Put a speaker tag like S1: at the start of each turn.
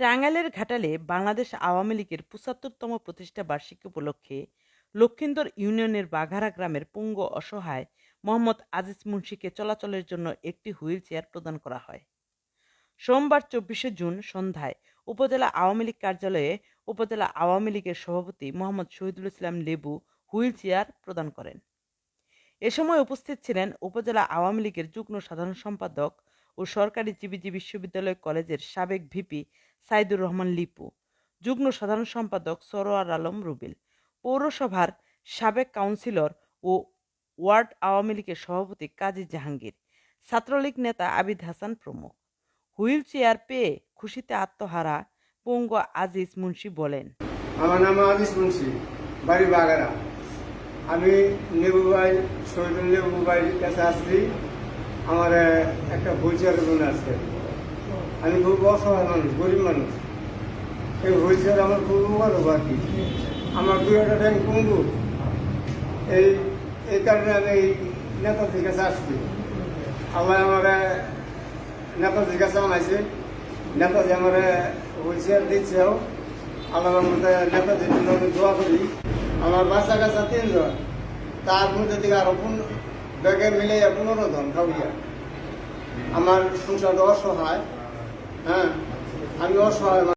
S1: টাঙ্গাইলের ঘাটালে বাংলাদেশ আওয়ামী লীগের পঁচাত্তরতম প্রতিষ্ঠা বার্ষিকী উপলক্ষে লক্ষিন্দর ইউনিয়নের বাঘারা গ্রামের পুঙ্গ অসহায় মোহাম্মদ আজিজ মুন্সিকে চলাচলের জন্য একটি হুইল চেয়ার প্রদান করা হয়। সোমবার চব্বিশে জুন সন্ধ্যায় উপজেলা আওয়ামী লীগ কার্যালয়ে উপজেলা আওয়ামী লীগের সভাপতি মোহাম্মদ শহীদুল ইসলাম লেবু হুইল চেয়ার প্রদান করেন। এ সময় উপস্থিত ছিলেন উপজেলা আওয়ামী লীগের যুগ্ম সাধারণ সম্পাদক ও সরকারি জিবিজি বিশ্ববিদ্যালয় কলেজের সাবেক ভিপি সাইদুর রহমান লিপু, যুগ্ম সাধারণ সম্পাদক সরোয়ার আলম রুবেল, পৌরসভার সাবেক কাউন্সিলর ও ওয়ার্ড আওয়ামী লীগের সভাপতি কাজী জাহাঙ্গীর, ছাত্রলীগ নেতা আবিদ হাসান প্রমুখ। হুইল চেয়ার পেয়ে খুশিতে আত্মহারা পঙ্গ আজিজ মুন্সি বলেন,
S2: আমার নাম আজিজ মুন্সি, বাড়ি বাগারা আমি ভাই শহীদুল ভাইয়ের কাছে আসছি। আমার একটা হুইলচেয়ার লোন আছে। আমি খুব অসহায় মানুষ, গরিব মানুষ। এই হুইলচেয়ার আমার খুব উপকার হবে আর কি আমার দুই একটা ট্যাঙ্ক পঙ্গু এই এই কারণে আমি এই নেতাজির কাছে আসছি। আল্লাহ আমার নেতাজির কাছে আনাইছে। নেতাজি আমার হুইলচেয়ার দিচ্ছেও আল্লাহ মধ্যে নেতাজির জন্য আমি দোয়া করি। আমার বাচ্চা কাচ্চা তিনজন। তার মধ্যে থেকে আরও ব্যাগে মিলে পনেরো জন কাউরিয়া আমার সংসার অসহায় হ্যাঁ আমি অসহায়।